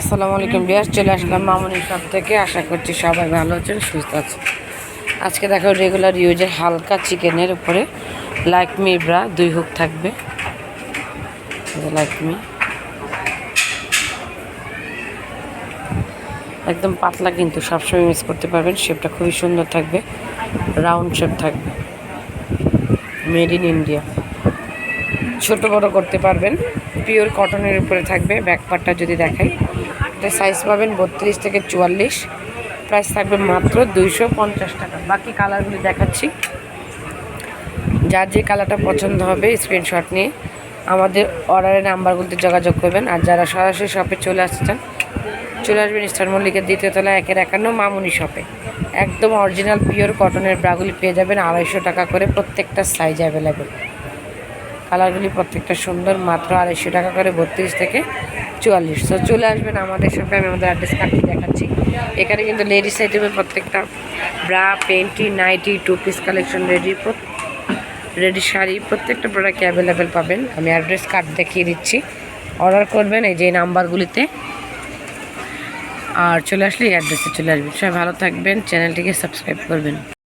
আসসালামু আলাইকুম বিয়াস চলে আসলাম মামুনি সব থেকে। আশা করছি সবাই ভালো আছেন, সুস্থ আছেন। আজকে দেখো রেগুলার ইউজের হালকা চিকেনের উপরে লাইক মি ব্রা, দুই হুক থাকবে। লাইক মি একদম পাতলা কিন্তু সবসময় মিস করতে পারবেন শেপটা খুবই সুন্দর থাকবে রাউন্ড শেপ থাকবে। মেড ইন ইন্ডিয়া ছোট বড় করতে পারবেন পিওর কটনের উপরে থাকবে ব্যাক পার্টটা যদি দেখাই। এটা সাইজ পাবেন বত্রিশ থেকে চুয়াল্লিশ। প্রাইস থাকবে মাত্র দুইশো পঞ্চাশ টাকা। বাকি কালারগুলি দেখাচ্ছি। যার যে কালারটা পছন্দ হবে স্ক্রিনশট নিয়ে আমাদের অর্ডারের নাম্বারগুলিতে যোগাযোগ করবেন। আর যারা সরাসরি শপে চলে আসতে চান চলে আসবেন ইস্টার মল্লিকের দ্বিতীয় তলা, একের একান্ন মামুনি শপে একদম অরিজিনাল পিওর কটনের ব্রাগুলি পেয়ে যাবেন আড়াইশো টাকা করে প্রত্যেকটা সাইজ অ্যাভেলেবেল কালারগুলি প্রত্যেকটা সুন্দর, মাত্র আড়াইশো টাকা করে বত্রিশ থেকে চুয়াল্লিশ। তো চলে আসবেন আমাদের সঙ্গে, আমি আমাদের অ্যাড্রেস কার্ডটি দেখাচ্ছি। এখানে কিন্তু লেডিস আইটেমের প্রত্যেকটা bra panty nighty two piece collection ready ready sari, প্রত্যেকটা প্রোডাক্ট অ্যাভেলেবেল পাবেন। আমি অ্যাড্রেস কার্ড দেখিয়ে দিচ্ছি। অর্ডার করবেন এই যে নাম্বারগুলিতে। আর চলে আসলে এই অ্যাড্রেসে চলে আসবেন। সবাই ভালো থাকবেন চ্যানেলটিকে সাবস্ক্রাইব করবেন।